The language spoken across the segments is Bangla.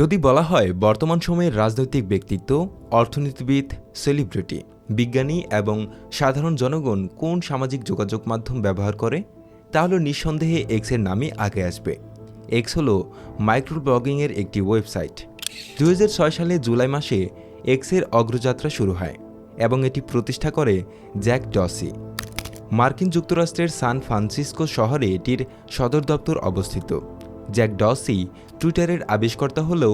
যদি বলা হয় বর্তমান সময়ের রাজনৈতিক ব্যক্তিত্ব, অর্থনীতিবিদ সেলিব্রিটি বিজ্ঞানী এবং সাধারণ জনগণ কোন সামাজিক যোগাযোগ মাধ্যম ব্যবহার করে তাহলে নিঃসন্দেহে এক্সের নামই আগে আসবে। এক্স হল মাইক্রো ব্লগিংয়ের একটি ওয়েবসাইট দু হাজার ছয় সালে জুলাই মাসে এক্সের অগ্রযাত্রা শুরু হয় এবং এটি প্রতিষ্ঠা করে জ্যাক ডসি। মার্কিন যুক্তরাষ্ট্রের সান ফ্রান্সিসকো শহরে এটির সদর দপ্তর অবস্থিত। জ্যাক ডসি টুইটারের আবিষ্কর্তা হলেও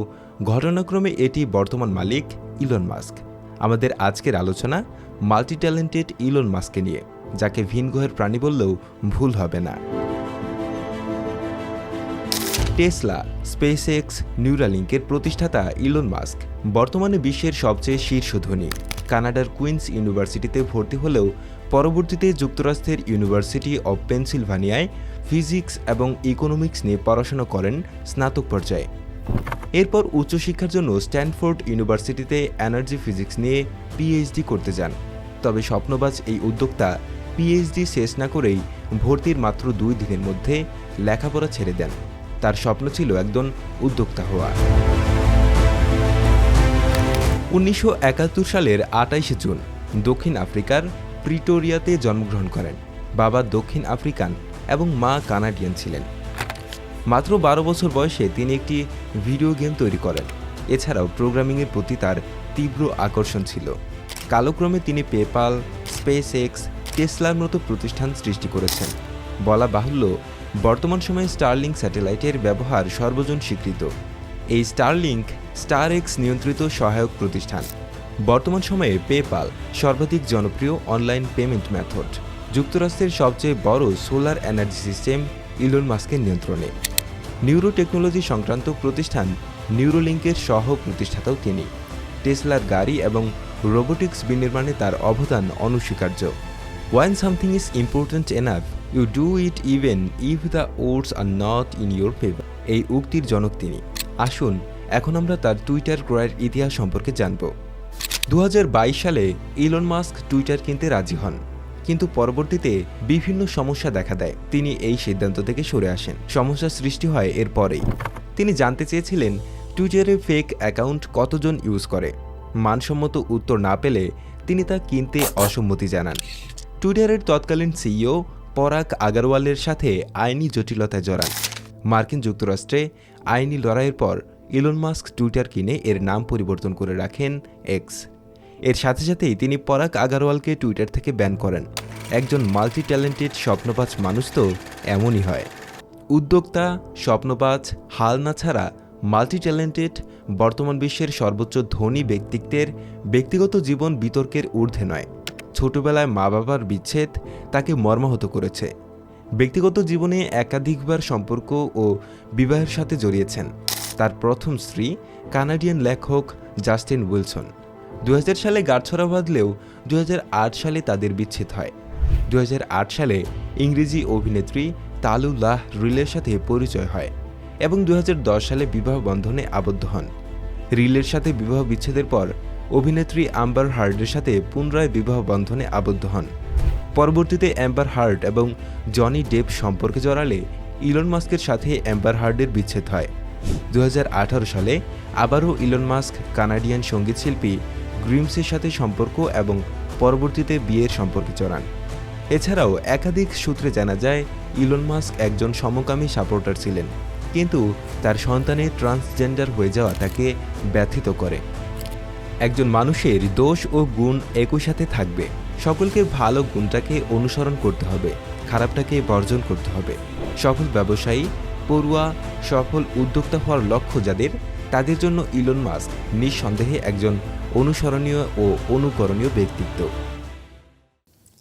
ঘটনাক্রমে এটি বর্তমান মালিক ইলন মাস্ক। আমাদের আজকের আলোচনা মাল্টি ট্যালেন্টেড ইলন মাস্ককে নিয়ে, যাকে ভিনগ্রহের প্রাণী বললেও ভুল হবে না। টেসলা স্পেস এক্স নিউরালিঙ্কের প্রতিষ্ঠাতা ইলন মাস্ক বর্তমানে বিশ্বের সবচেয়ে শীর্ষ ধনী। কানাডার কুইন্স ইউনিভার্সিটিতে ভর্তি হলেও পরবর্তীতে যুক্তরাষ্ট্রের ইউনিভার্সিটি অব পেনসিলভানিয়ায় ফিজিক্স এবং ইকোনমিক্স নিয়ে পড়াশোনা করেন স্নাতক পর্যায়ে। এরপর উচ্চশিক্ষার জন্য স্ট্যানফোর্ড ইউনিভার্সিটিতে এনার্জি ফিজিক্স নিয়ে পিএইচডি করতে যান। তবে স্বপ্নবাজ এই উদ্যোক্তা পিএইচডি শেষ না করেই ভর্তির মাত্র দুই দিনের মধ্যে লেখাপড়া ছেড়ে দেন। তার স্বপ্ন ছিল একজন উদ্যোক্তা হওয়া। উনিশশো একাত্তর সালের আটাইশে জুন দক্ষিণ আফ্রিকার প্রিটোরিয়াতে জন্মগ্রহণ করেন। বাবা দক্ষিণ আফ্রিকান এবং মা কানাডিয়ান ছিলেন। মাত্র বারো বছর বয়সে তিনি একটি ভিডিও গেম তৈরি করেন। এছাড়াও প্রোগ্রামিংয়ের প্রতি তার তীব্র আকর্ষণ ছিল। কালক্রমে তিনি পেপাল স্পেস এক্স টেসলার মতো প্রতিষ্ঠান সৃষ্টি করেছেন। বলা বাহুল্য, বর্তমান সময়ে স্টারলিংক স্যাটেলাইটের ব্যবহার সর্বজন স্বীকৃত। এই স্টারলিংক স্টার এক্স নিয়ন্ত্রিত সহায়ক প্রতিষ্ঠান। বর্তমান সময়ে পেপাল সর্বাধিক জনপ্রিয় অনলাইন পেমেন্ট মেথড। যুক্তরাষ্ট্রের সবচেয়ে বড় সোলার এনার্জি সিস্টেম ইলন মাস্কের নিয়ন্ত্রণে। নিউরো টেকনোলজি সংক্রান্ত প্রতিষ্ঠান নিউরোলিঙ্কের সহ প্রতিষ্ঠাতাও তিনি। টেসলার গাড়ি এবং রোবোটিক্স বিনির্মাণে তার অবদান অনস্বীকার্য। One something is important enough you do it even if the words are not in your favour এই উক্তির জনক তিনি। আসুন, এখন আমরা তার টুইটার ক্রয়ের ইতিহাস সম্পর্কে জানব। দু হাজার বাইশ সালে ইলন মাস্ক টুইটার কিনতে রাজি হন। কিন্তু পরবর্তীতে বিভিন্ন সমস্যা দেখা দেয়। তিনি এই সিদ্ধান্ত থেকে সরে আসেন। সমস্যা সৃষ্টি হয় এর পরেই। তিনি জানতে চেয়েছিলেন, টুইটারে ফেক অ্যাকাউন্ট কতজন ইউজ করে? মানসম্মত উত্তর না পেলে তিনি তা কিনতে অসম্মতি জানান। টুইটারের তৎকালীন সিইও পরাগ আগারওয়ালের সাথে আইনি জটিলতায় জড়ান। মার্কিন যুক্তরাষ্ট্রে আইনি লড়াইয়ের পর ইলন মাস্ক টুইটার কিনে এর নাম পরিবর্তন করে রাখেন এক্স। এর সাথে সাথেই তিনি পরাগ আগারওয়ালকে টুইটার থেকে ব্যান করেন। একজন মাল্টি ট্যালেন্টেড স্বপ্নবাজ মানুষ তো এমনই হয়। উদ্যোক্তা, স্বপ্নবাজ হালনা ছাড়া মাল্টি ট্যালেন্টেড বর্তমান বিশ্বের সর্বোচ্চ ধনী ব্যক্তিত্বের ব্যক্তিগত জীবন বিতর্কের ঊর্ধ্বে নয়। ছোটবেলায় মা বাবার বিচ্ছেদ তাকে মর্মাহত করেছে। ব্যক্তিগত জীবনে একাধিকবার সম্পর্ক ও বিবাহের সাথে জড়িয়েছেন। তার প্রথম স্ত্রী কানাডিয়ান লেখক জাস্টিন উইলসন। দুই হাজার সালে গাঁটছড়া বাঁধলেও দু সালে তাদের বিচ্ছেদ হয়। দু হাজার আট সালে ইংরেজি অভিনেত্রী তালুল্লাহ রিলের সাথে পরিচয় হয় এবং দু হাজার দশ সালে বিবাহ বন্ধনে আবদ্ধ হন। রিলের সাথে বিবাহ বিচ্ছেদের পর অভিনেত্রী আম্বার হার্ডের সাথে পুনরায় বিবাহ বন্ধনে আবদ্ধ হন। পরবর্তীতে অ্যাম্বার হার্ড এবং জনি ডেপ সম্পর্কে জড়ালে ইলন মাস্কের সাথে অ্যাম্বার হার্ডের বিচ্ছেদ হয়। দু হাজার আঠারো সালে আবারও ইলন মাস্ক কানাডিয়ান সঙ্গীতশিল্পী গ্রিমসের সাথে সম্পর্ক এবং পরবর্তীতে বিয়ের সম্পর্কে জড়ান এছাড়াও একাধিক সূত্রে জানা যায়, ইলন মাস্ক একজন সমকামী সাপোর্টার ছিলেন, কিন্তু তার সন্তানের ট্রান্সজেন্ডার হয়ে যাওয়া তাকে ব্যথিত করে। একজন মানুষের দোষ ও গুণ একই সাথে থাকবে। সকলকে ভালো গুণটাকে অনুসরণ করতে হবে, খারাপটাকে বর্জন করতে হবে। সফল ব্যবসায়ী, পড়ুয়া, সফল উদ্যোক্তা হওয়ার লক্ষ্য যাদের তাদের জন্য ইলন মাস্ক নিঃসন্দেহে একজন অনুসরণীয় ও অনুকরণীয় ব্যক্তিত্ব।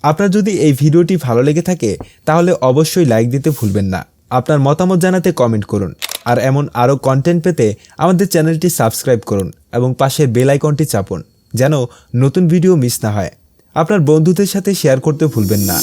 আপনার যদি এই ভিডিওটি ভালো লেগে থাকে, তাহলে অবশ্যই লাইক দিতে ভুলবেন না। আপনার মতামত জানাতে কমেন্ট করুন। আর এমন আরও কন্টেন্ট পেতে আমাদের চ্যানেলটি সাবস্ক্রাইব করুন এবং পাশের বেল আইকনটি চাপুন, যেন নতুন ভিডিও মিস না হয়। আপনার বন্ধুদের সাথে শেয়ার করতে ভুলবেন না।